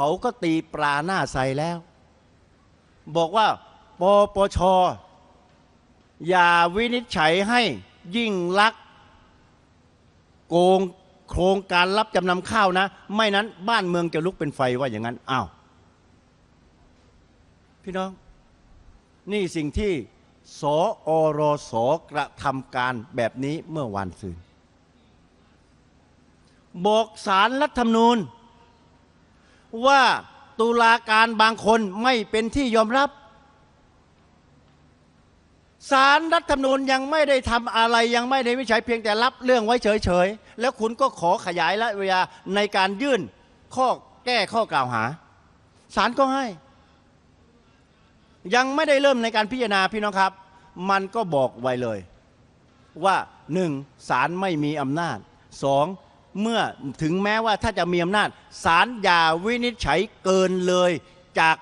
เขาก็ตีปลาหน้าใสแล้ว บอกว่าปปชอย่าวินิจฉัยให้ยิ่งลักโกงโครงการรับจำนำข้าวนะ ไม่นั้นบ้านเมืองจะลุกเป็นไฟว่าอย่างนั้นอ้าวพี่น้อง นี่สิ่งที่สอรอสกระทำการแบบนี้เมื่อวานซืนบอกสารรัฐธรรมนูญ ว่าตุลาการบางคนไม่เป็นที่ยอมรับสารรัฐธรรมนูญยังไม่ได้ทำอะไรยังไม่ได้วิจัยเพียงแต่รับเรื่องไว้เฉยๆ แล้วคุณก็ขอขยายระยะเวลาในการยื่นข้อแก้ข้อกล่าวหาสารก็ให้ ยังไม่ได้เริ่มในการพิจารณาพี่น้องครับ มันก็บอกไว้เลย ว่าหนึ่งศาลไม่มีอำนาจสอง เมื่อถึงแม้ว่าถ้าจะมีอำนาจศาลอย่าวินิจฉัยเกินเลยจาก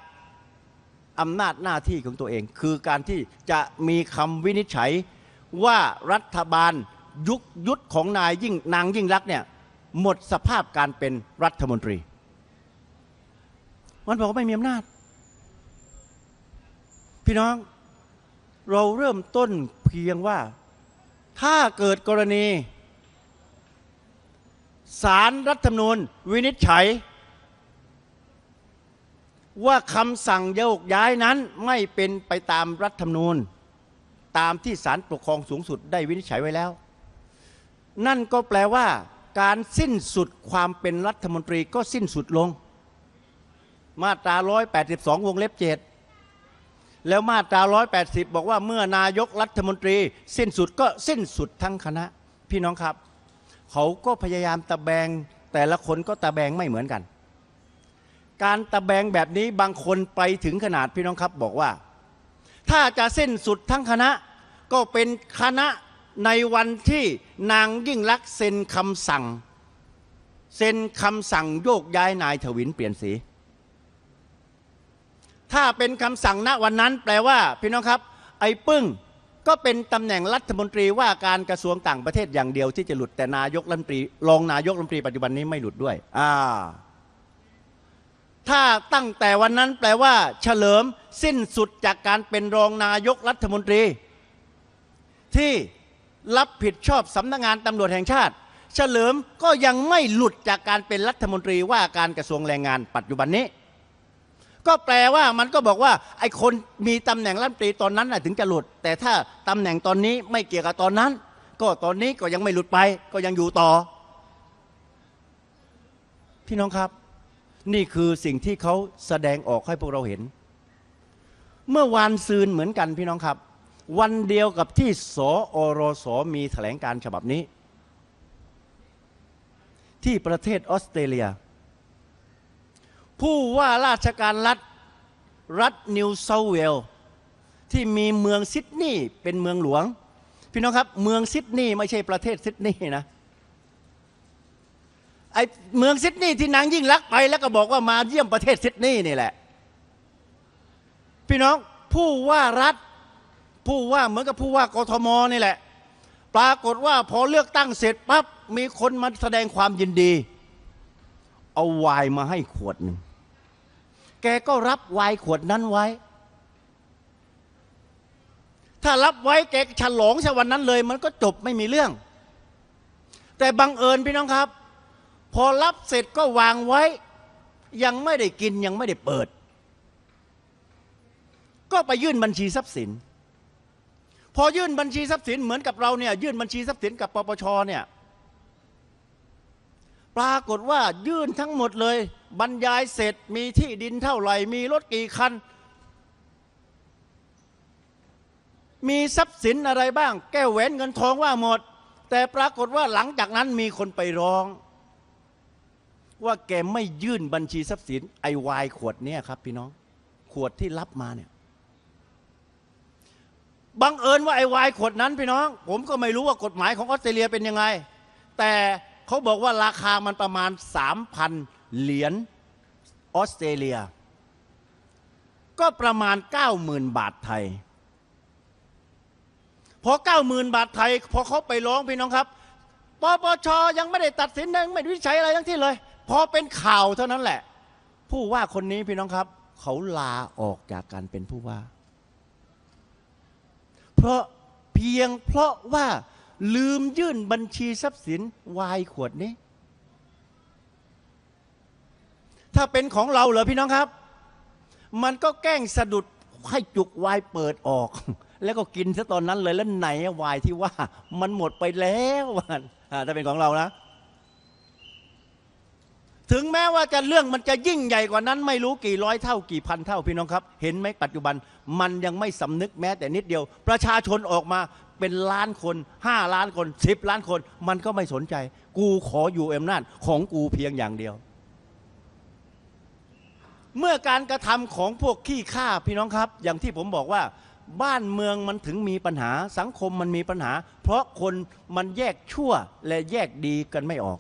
อำนาจหน้าที่ของตัวเอง คือการที่จะมีคำวินิจฉัยว่ารัฐบาลยุคยุทธของนายยิ่งนางยิ่งรักเนี่ยหมดสภาพการเป็นรัฐมนตรี มันบอกว่าไม่มีอำนาจ พี่น้องเราเริ่มต้นเพียงว่าถ้าเกิดกรณี สารรัฐธรรมนูญวินิจฉัย ว่าคำสั่งโยกย้ายนั้นไม่เป็นไปตามรัฐธรรมนูญ ตามที่ศาลปกครองสูงสุดได้วินิจฉัยไว้แล้ว นั่นก็แปลว่าการสิ้นสุดความเป็นรัฐมนตรีก็สิ้นสุดลง มาตรา 182 วงเล็บเจ็ดแล้วมาตรา 180 บอกว่าเมื่อนายกรัฐมนตรี สิ้นสุดก็สิ้นสุดทั้งคณะ พี่น้องครับ เขาก็พยายามตะแบง แต่ละคนก็ตะแบงไม่เหมือนกัน การตะแบงแบบนี้บางคนไปถึงขนาดพี่น้องครับบอกว่า ถ้าจะสิ้นสุดทั้งคณะก็เป็นคณะในวันที่นางยิ่งลักษณ์เซ็นคำสั่ง เซ็นคำสั่งโยกย้ายนายถวินเปลี่ยนสี ถ้าเป็นคำสั่งณวันนั้นแปลว่า พี่น้องครับ ไอ้ปึ้ง ก็เป็นตำแหน่งรัฐมนตรีว่าการกระทรวงต่างประเทศอย่างเดียวที่จะหลุดแต่นายกรัฐมนตรีรองนายกรัฐมนตรีปัจจุบันนี้ไม่หลุดด้วยอ่าถ้าตั้งแต่วันนั้นแปลว่า เฉลิมสิ้นสุดจากการเป็นรองนายกรัฐมนตรี ที่รับผิดชอบสำนักงานตำรวจแห่งชาติ เฉลิมก็ยังไม่หลุดจากการเป็นรัฐมนตรีว่าการกระทรวงแรงงานปัจจุบันนี้ ก็แปลว่ามันก็บอกว่าไอ้คนมีตำแหน่งรัฐมนตรีตอนนั้นน่ะถึงจะหลุด แต่ถ้าตำแหน่งตอนนี้ไม่เกี่ยวกับตอนนั้น ก็ตอนนี้ก็ยังไม่หลุดไป ก็ยังอยู่ต่อ พี่น้องครับ นี่คือสิ่งที่เขาแสดงออกให้พวกเราเห็น เมื่อวานซืนเหมือนกันพี่น้องครับ วันเดียวกับที่สอรสมีแถลงการฉบับนี้ ที่ประเทศออสเตรเลีย ผู้ว่าราชการรัฐรัฐนิวเซาเวลที่มีเมืองซิดนีย์เป็นเมืองหลวง พี่น้องครับ เมืองซิดนีย์ไม่ใช่ประเทศซิดนีย์นะไอเมืองซิดนีย์ที่นางยิ่งรักไปแล้วก็บอกว่ามาเยี่ยมประเทศซิดนีย์นี่แหละ พี่น้องผู้ว่ารัฐผู้ว่าเหมือนกับผู้ว่ากทมนี่แหละ ปรากฏว่าพอเลือกตั้งเสร็จปั๊บมีคนมาแสดงความยินดี เอาไวน์มาให้ขวดหนึ่ง กก็รับไวน์ขวดนั้นไว้ ถ้ารับไว้แกฉลองชวันนั้นเลย มันก็จบไม่มีเรื่อง แต่บังเอิญพี่น้องครับ พอรับเสร็จก็วางไว้ ยังไม่ได้กินยังไม่ได้เปิด ก็ไปยื่นบัญชีทรัพย์สิน พอยื่นบัญชีทรัพย์สินเหมือนกับเราเนี่ยยื่นบัญชีทรัพย์สินกับปปชเนี่ย ปรากฏว่ายื่นทั้งหมดเลย บรรยายเสร็จมีที่ดินเท่าไหร่ มีรถกี่คัน มีทรัพย์สินอะไรบ้าง แก้วแหวนเงินทองว่าหมด แต่ปรากฏว่าหลังจากนั้นมีคนไปร้อง ว่าแกไม่ยื่นบัญชีทรัพย์สินไอวายขวดเนี่ยครับพี่น้อง ขวดที่รับมาเนี่ยบังเอิญว่าไอ้วายขวดนั้นพี่น้อง ผมก็ไม่รู้ว่ากฎหมายของออสเตรเลียเป็นยังไง แต่ เขาบอกว่าราคามันประมาณ 3,000 เหรียญออสเตรเลีย ก็ประมาณ 90,000 บาทไทย พอ 90,000 บาทไทย พอเขาไปร้องพี่น้องครับปปชยังไม่ได้ตัดสินยังไม่ได้วิจัยอะไรทั้งที่เลย พอเป็นข่าวเท่านั้นแหละ ผู้ว่าคนนี้พี่น้องครับ เขาลาออกจากการเป็นผู้ว่า เพราะเพียงเพราะว่า ลืมยื่นบัญชีทรัพย์สินวายขวดนี้ ถ้าเป็นของเราเหรอพี่น้องครับ มันก็แกล้งสะดุดให้จุกวายเปิดออก แล้วก็กินซะตอนนั้นเลยแล้วไหนวายที่ว่า มันหมดไปแล้วมันถ้าเป็นของเรานะ ถึงแม้ว่าจะเรื่องมันจะยิ่งใหญ่กว่านั้น ไม่รู้กี่ร้อยเท่ากี่พันเท่าพี่น้องครับ เห็นไหมปัจจุบันมันยังไม่สำนึกแม้แต่นิดเดียว ประชาชนออกมาเป็นล้านคนห้าล้านคนสิบล้านคน มันก็ไม่สนใจ กูขออยู่อำนาจของกูเพียงอย่างเดียว เมื่อการกระทำของพวกขี้ข้าพี่น้องครับ อย่างที่ผมบอกว่า บ้านเมืองมันถึงมีปัญหา สังคมมันมีปัญหา เพราะคนมันแยกชั่วและแยกดีกันไม่ออก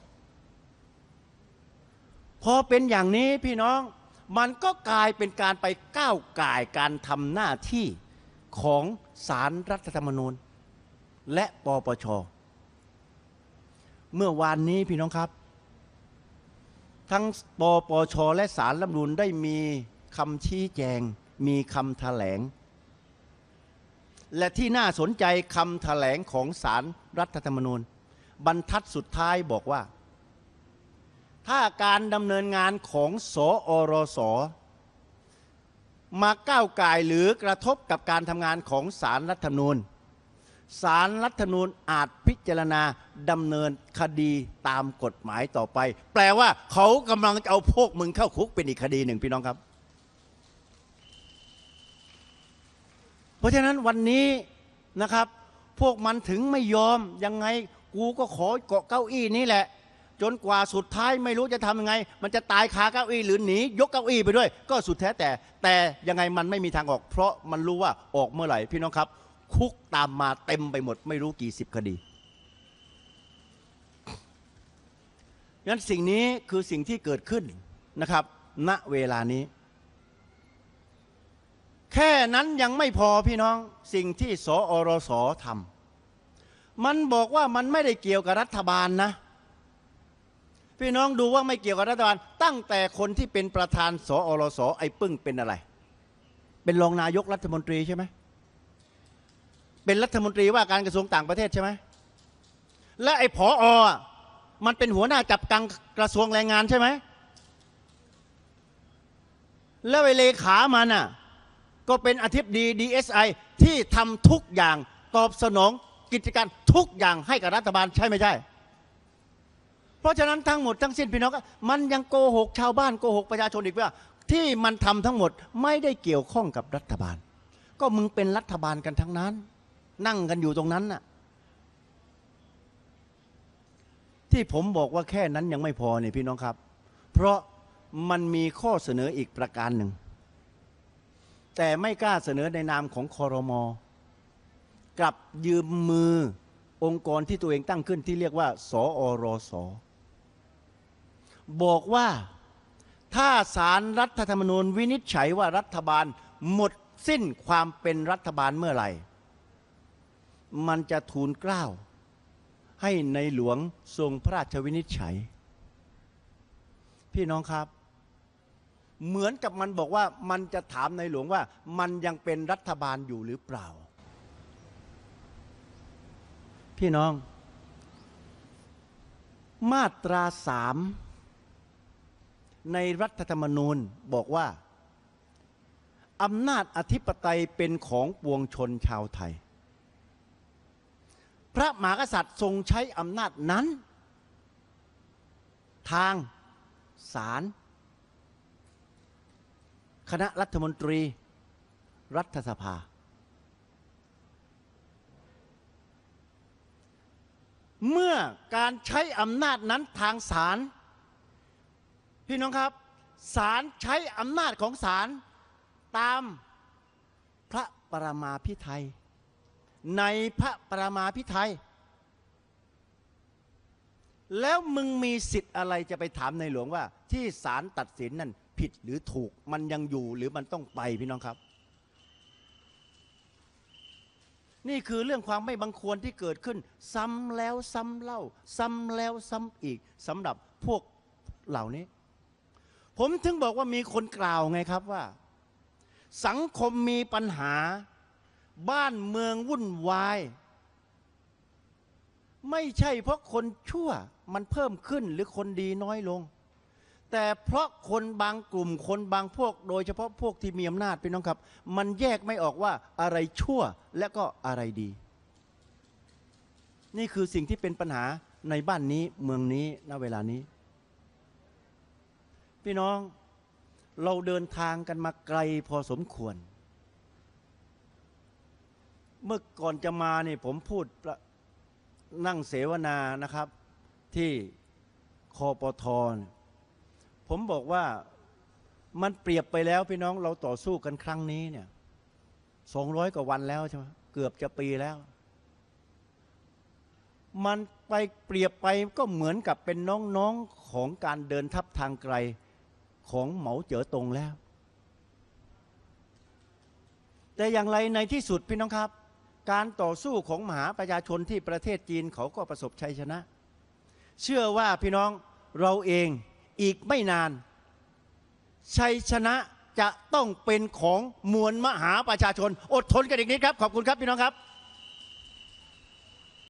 พอเป็นอย่างนี้พี่น้องมันก็กลายเป็นการไปก้าวก่ายการทำหน้าที่ของสารรัฐธรรมนูญ และปปช เมื่อวานนี้พี่น้องครับ ทั้งปปช และสารรัฐธรรมนูญได้มีคำชี้แจง มีคำแถลง และที่น่าสนใจคำแถลงของสารรัฐธรรมนูญ บรรทัดสุดท้ายบอกว่า ถ้าการดำเนินงานของสอรสมาก้าวไก่หรือกระทบกับการทำงานของสารรัฐธรรมนูญสารรัฐธรรมนูญอาจพิจารณาดำเนินคดีตามกฎหมายต่อไป แปลว่าเขากำลังจะเอาพวกมึงเข้าคุกเป็นอีกคดีหนึ่งพี่น้องครับ เพราะฉะนั้นวันนี้นะครับ พวกมันถึงไม่ยอมยังไงกูก็ขอเกาะเก้าอี้นี้แหละ จนกว่าสุดท้ายไม่รู้จะทำยังไง มันจะตายคาเก้าอี้หรือหนียกเก้าอี้ไปด้วย ก็สุดแท้แต่ แต่ยังไงมันไม่มีทางออก เพราะมันรู้ว่าออกเมื่อไหร่พี่น้องครับ คุกตามมาเต็มไปหมด ไม่รู้กี่สิบคดีงั้นสิ่งนี้คือสิ่งที่เกิดขึ้นนะครับ ณเวลานี้ แค่นั้นยังไม่พอพี่น้องสิ่งที่สอรสทำมันบอกว่ามันไม่ได้เกี่ยวกับรัฐบาลนะ พี่น้องดูว่าไม่เกี่ยวกับรัฐบาล ตั้งแต่คนที่เป็นประธานสอรสไอ้ปึ้งเป็นอะไร เป็นรองนายกรัฐมนตรีใช่ไหมเป็นรัฐมนตรีว่าการกระทรวงต่างประเทศใช่ไหมและไอ้ผออะมันเป็นหัวหน้าจับกังกระทรวงแรงงานใช่ไหมแล้วไอ้เลขามันอะก็เป็นอธิบดี DSI ที่ทำทุกอย่างตอบสนองกิจการทุกอย่างให้กับรัฐบาลใช่ไม่ใช่ เพราะฉะนั้นทั้งหมดทั้งสิ้นพี่น้องมันยังโกหกชาวบ้านโกหกประชาชนอีกว่า ที่มันทำทั้งหมดไม่ได้เกี่ยวข้องกับรัฐบาล ก็มึงเป็นรัฐบาลกันทั้งนั้น นั่งกันอยู่ตรงนั้นน่ะที่ผมบอกว่าแค่นั้นยังไม่พอเนี่ยพี่น้องครับ เพราะมันมีข้อเสนออีกประการหนึ่ง แต่ไม่กล้าเสนอในนามของคอรมอกลับยืมมือองค์กรที่ตัวเองตั้งขึ้นที่เรียกว่า สอรส บอกว่าถ้าสารรัฐธรรมนูญวินิจฉัยว่ารัฐบาลหมดสิ้นความเป็นรัฐบาลเมื่อไหร่ มันจะทูลเกล้า ให้ในหลวงทรงพระราชวินิจฉัย พี่น้องครับ เหมือนกับมันบอกว่ามันจะถามในหลวงว่ามันยังเป็นรัฐบาลอยู่หรือเปล่า พี่น้อง มาตราสาม ในรัฐธรรมนูญบอกว่าอำนาจอธิปไตยเป็นของปวงชนชาวไทย พระมหากษัตริย์ทรงใช้อำนาจนั้น ทางศาลคณะรัฐมนตรี รัฐสภา เมื่อการใช้อำนาจนั้นทางศาล พี่น้องครับศาลใช้อำนาจของศาลตามพระปรมาพิไทยในพระปรมาพิไทยแล้วมึงมีสิทธิ์อะไรจะไปถามในหลวงว่า ที่ศาลตัดสินนั่นผิดหรือถูกมันยังอยู่หรือมันต้องไปพี่น้องครับ นี่คือเรื่องความไม่บังควรที่เกิดขึ้น ซ้ำแล้วซ้ำเล่า ซ้ำแล้วซ้ำอีกสำหรับพวกเหล่านี้ ผมถึงบอกว่ามีคนกล่าวไงครับว่า สังคมมีปัญหา บ้านเมืองวุ่นวาย ไม่ใช่เพราะคนชั่วมันเพิ่มขึ้นหรือคนดีน้อยลง แต่เพราะคนบางกลุ่มคนบางพวก โดยเฉพาะพวกที่มีอำนาจพี่น้องครับ มันแยกไม่ออกว่าอะไรชั่วและก็อะไรดี นี่คือสิ่งที่เป็นปัญหาในบ้านนี้เมืองนี้ณเวลานี้ พี่น้องเราเดินทางกันมาไกลพอสมควร เมื่อก่อนจะมาเนี่ยผมพูดนั่งเสวนานะครับ ที่คอปทเนี่ยผมบอกว่ามันเปรียบไปแล้วพี่น้องเราต่อสู้กันครั้งนี้เนี่ยสองร้อยกว่าวันแล้วใช่ไหมเกือบจะปีแล้ว มันไปเปรียบไปก็เหมือนกับเป็นน้องๆของการเดินทัพทางไกล ของเหมาเจ๋อตงแล้ว แต่อย่างไรในที่สุดพี่น้องครับ การต่อสู้ของมหาประชาชนที่ประเทศจีนเขาก็ประสบชัยชนะ เชื่อว่าพี่น้องเราเองอีกไม่นาน ชัยชนะจะต้องเป็นของมวลมหาประชาชน อดทนกันอีกนิดครับ ขอบคุณครับพี่น้องครับ